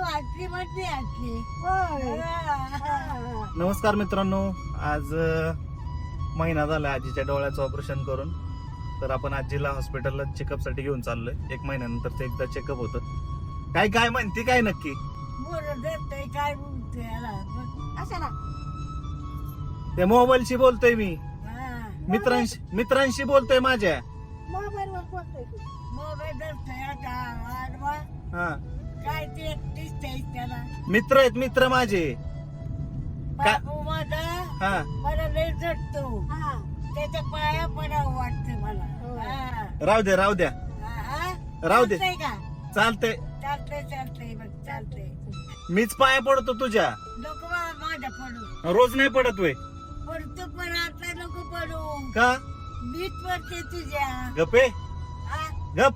तू आटली म्हटली आटली नमस्कार मित्रांनो आज अ, महिना झाला आजीच्या डोळ्याचं ऑपरेशन करून. तर आपण आजीला हॉस्पिटलला चेकअपसाठी घेऊन चाललोय. एक महिन्यानंतर एकदा चेकअप होतं. काय काय म्हणते काय नक्की? बोलत येतंय काय याला? त्या मोबाईलशी बोलतोय मी. हा. मित्रांशी मित्रांशी बोलतोय माझ्या. मोबाईल वर बोलतोय तू. मोबाईल धरतोय आता. मित्र आहेत मित्र माझे. का- माझा हा. मला लय जटतो हा. त्याच्या पाया पडावं वाटतं मला. हो. राहू द्या राहू द्या. हा, हा? राहू दे. चालतंय का? चालतंय. चालतंय चालतंय बघ चालतंय. मीच पाया पडतो तुझ्या. माझ्या पडू. रोज नाही पडत वे पडतो पण आता नको पडू. का? मीच पडते तुझ्या. गपे हा? गप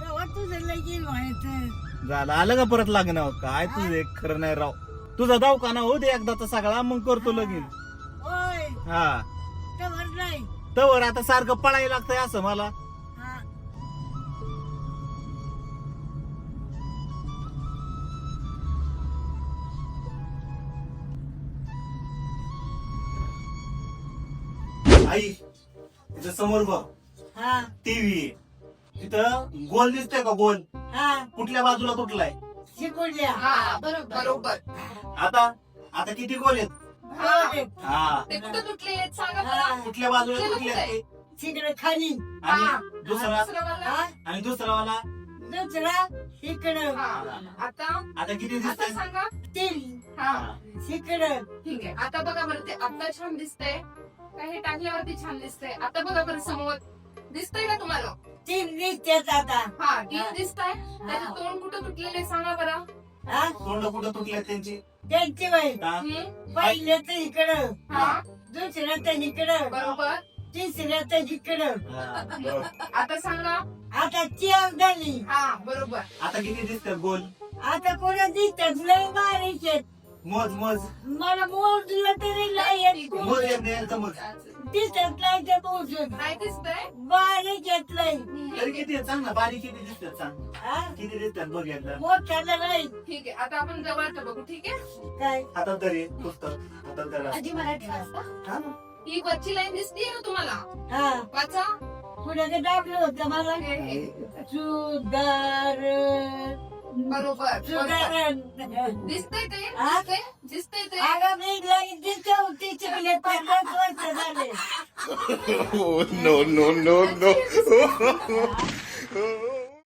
कवा तुझं लगीन व्हायचं? झालं. आलं का परत लागणार काय तुझं एक खरं नाही राव. तुझा दवाखाना हो दे एकदाचा सगळा मग करतो लगीन. होय. हा. तर नाही. तवर आता सारखं पळायला लागतंय असं मला. हा. आई तिथं समोर बघ. हा. टीव्ही तिथं गोल दिसतोय का गोल? हा. कुठल्या बाजूला तुटलाय? हा बरोबर. बरोबर. आता आता किती गोल आहेत. हा. ते कुठं तुटले आहेत सांगा हा. मला कुठल्या बाजूला तुटले ते? तिकडे खाली. आणि हा. दुसरा? दुसरं वाला? हा. आणि दुसरा वाला दुसरा इकडं. हा. आता? आता किती आता दिसतंय? सांगा. तीन हा. इकडं. ठीक आहे. आता बघा बरं ते आता छान दिसतंय. का हे टाकल्यावरती छान दिसतंय? आता बघा बरं समोर. दिसतंय का तुम्हाला? तीन दिसतात आता हा तीन दिसतंय त्याचं तोंड कुठं तुटलेलं सांगा बरं. हा? तोंड कुठं तुटले त्यांची? त्यांची बाई. हा? हम्म? पहिले तर इकडं. हा. दुसरं तर इकडं. बरोबर. तिसरं तर इकडं. हा, बरोबर. आता सांगा. आता चेक झाली हा बरोबर. आता किती दिसतात? गोल आता कोणा दिसतात. लय बारीक आहेत. मोज मोज. मला मोजलं तरी नाही येत. मोज येत नाही मग? दिसत नाही ते मोजून नाही दिसतंय बारीक येत नाही तरी किती सांग ना बारीक किती दिसतात सांग? किती दिसतात बघ एकदा. मोठ्याला नाही ठीक आहे. आता आपण जवळचं बघू. ठीक आहे? काय? हातात तरी पुस्तक हातात धरा. आजी मराठी वाचता? हा? ही वरची लाईन दिसतीये ना तुम्हाला? हा. वाचा. पुढे ते दाबलं होतं मला. हे, हे. सुधार बरोबर बरोबर. सुधारण दिसतंय ते? हा? दिसतंय? दिसतंय ते? अगं मी लगेच दिसत होती चिकले पन्नास वर्ष झाले. Oh no no no no!